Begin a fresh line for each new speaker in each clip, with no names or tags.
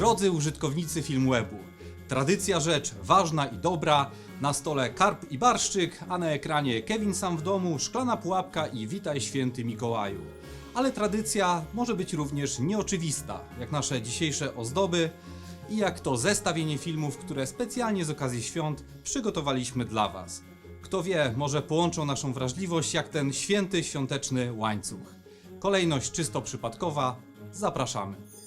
Drodzy użytkownicy Filmwebu, tradycja rzecz ważna i dobra. Na stole karp i barszczyk, a na ekranie Kevin sam w domu, szklana pułapka i witaj święty Mikołaju. Ale tradycja może być również nieoczywista, jak nasze dzisiejsze ozdoby i jak to zestawienie filmów, które specjalnie z okazji świąt przygotowaliśmy dla Was. Kto wie, może połączą naszą wrażliwość jak ten święty świąteczny łańcuch. Kolejność czysto przypadkowa. Zapraszamy.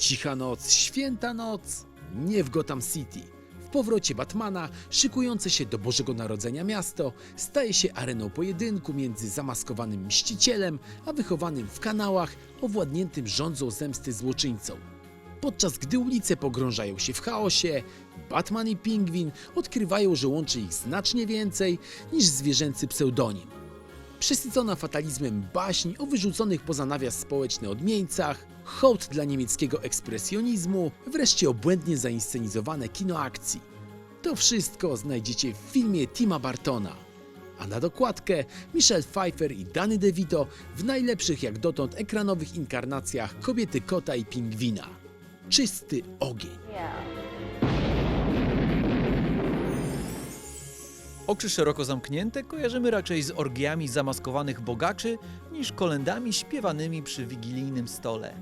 Cicha noc, święta noc, nie w Gotham City. W powrocie Batmana, szykujące się do Bożego Narodzenia miasto, staje się areną pojedynku między zamaskowanym mścicielem, a wychowanym w kanałach, owładniętym rządzą zemsty złoczyńcą. Podczas gdy ulice pogrążają się w chaosie, Batman i Pingwin odkrywają, że łączy ich znacznie więcej niż zwierzęcy pseudonim. Przesycona fatalizmem baśń o wyrzuconych poza nawias społeczny odmieńcach, hołd dla niemieckiego ekspresjonizmu, wreszcie obłędnie zainscenizowane kino akcji. To wszystko znajdziecie w filmie Tima Bartona. A na dokładkę Michelle Pfeiffer i Danny DeVito w najlepszych jak dotąd ekranowych inkarnacjach Kobiety Kota i Pingwina. Czysty ogień.
Oczy szeroko zamknięte kojarzymy raczej z orgiami zamaskowanych bogaczy niż kolendami śpiewanymi przy wigilijnym stole.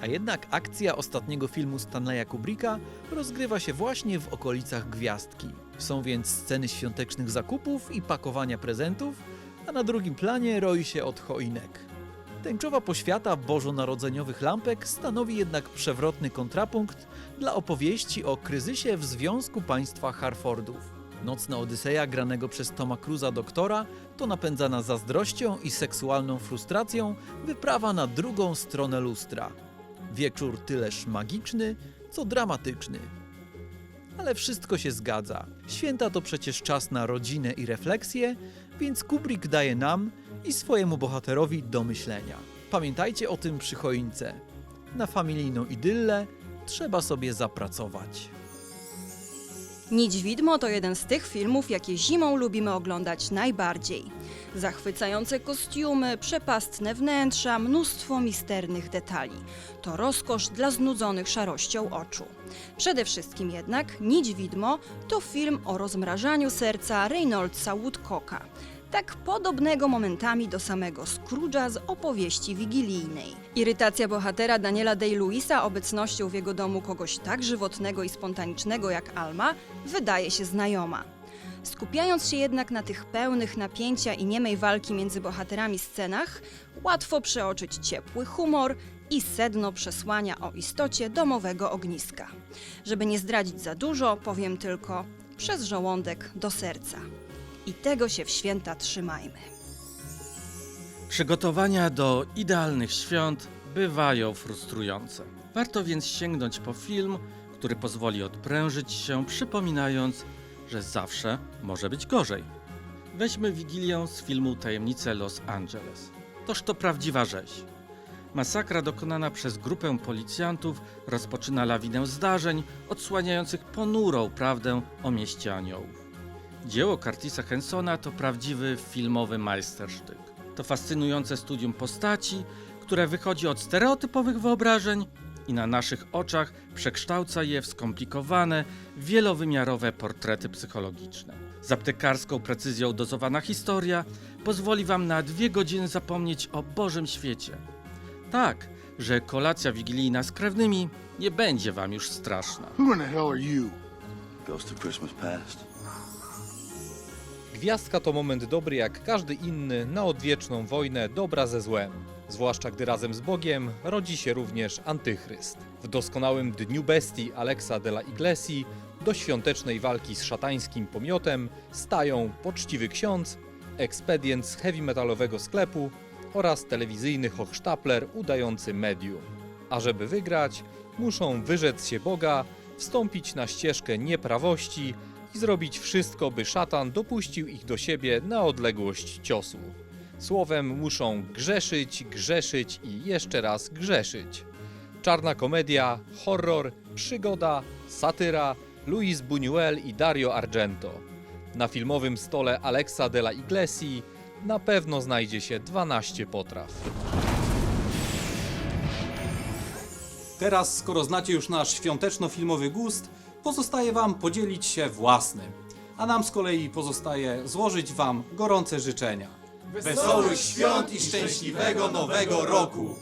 A jednak akcja ostatniego filmu Stanleya Kubricka rozgrywa się właśnie w okolicach gwiazdki. Są więc sceny świątecznych zakupów i pakowania prezentów, a na drugim planie roi się od choinek. Tęczowa poświata bożonarodzeniowych lampek stanowi jednak przewrotny kontrapunkt dla opowieści o kryzysie w Związku Państwa Harfordów. Nocna Odyseja granego przez Toma Cruza doktora to napędzana zazdrością i seksualną frustracją wyprawa na drugą stronę lustra. Wieczór tyleż magiczny, co dramatyczny. Ale wszystko się zgadza. Święta to przecież czas na rodzinę i refleksję, więc Kubrick daje nam i swojemu bohaterowi do myślenia. Pamiętajcie o tym przy choince. Na familijną idyllę trzeba sobie zapracować.
Nić Widmo to jeden z tych filmów, jakie zimą lubimy oglądać najbardziej. Zachwycające kostiumy, przepastne wnętrza, mnóstwo misternych detali. To rozkosz dla znudzonych szarością oczu. Przede wszystkim jednak Nić Widmo to film o rozmrażaniu serca Reynoldsa Woodcocka. Tak podobnego momentami do samego Scrooge'a z opowieści wigilijnej. Irytacja bohatera Daniela Day-Lewisa obecnością w jego domu kogoś tak żywotnego i spontanicznego jak Alma wydaje się znajoma. Skupiając się jednak na tych pełnych napięcia i niemej walki między bohaterami scenach, łatwo przeoczyć ciepły humor i sedno przesłania o istocie domowego ogniska. Żeby nie zdradzić za dużo, powiem tylko przez żołądek do serca. I tego się w święta trzymajmy.
Przygotowania do idealnych świąt bywają frustrujące. Warto więc sięgnąć po film, który pozwoli odprężyć się, przypominając, że zawsze może być gorzej. Weźmy Wigilię z filmu Tajemnice Los Angeles. Toż to prawdziwa rzeź. Masakra dokonana przez grupę policjantów rozpoczyna lawinę zdarzeń odsłaniających ponurą prawdę o mieście aniołów. Dzieło Curtisa Hensona to prawdziwy filmowy majstersztyk. To fascynujące studium postaci, które wychodzi od stereotypowych wyobrażeń i na naszych oczach przekształca je w skomplikowane, wielowymiarowe portrety psychologiczne. Z aptekarską precyzją dozowana historia pozwoli Wam na dwie godziny zapomnieć o Bożym świecie. Tak, że kolacja wigilijna z krewnymi nie będzie Wam już straszna.
Who in the hell are you?
Ghost of Christmas Past.
Gwiazdka to moment dobry jak każdy inny na odwieczną wojnę dobra ze złem. Zwłaszcza gdy razem z Bogiem rodzi się również antychryst. W doskonałym Dniu Bestii Alexa de la Iglesi do świątecznej walki z szatańskim pomiotem stają poczciwy ksiądz, ekspedient z heavy metalowego sklepu oraz telewizyjny hochsztapler udający medium. A żeby wygrać, muszą wyrzec się Boga, wstąpić na ścieżkę nieprawości i zrobić wszystko, by szatan dopuścił ich do siebie na odległość ciosu. Słowem muszą grzeszyć, grzeszyć i jeszcze raz grzeszyć. Czarna komedia, horror, przygoda, satyra, Luis Buñuel i Dario Argento. Na filmowym stole Alexa de la Iglesi na pewno znajdzie się 12 potraw. Teraz, skoro znacie już nasz świąteczno-filmowy gust, pozostaje Wam podzielić się własnym. A nam z kolei pozostaje złożyć Wam gorące życzenia. Wesołych świąt i szczęśliwego nowego roku!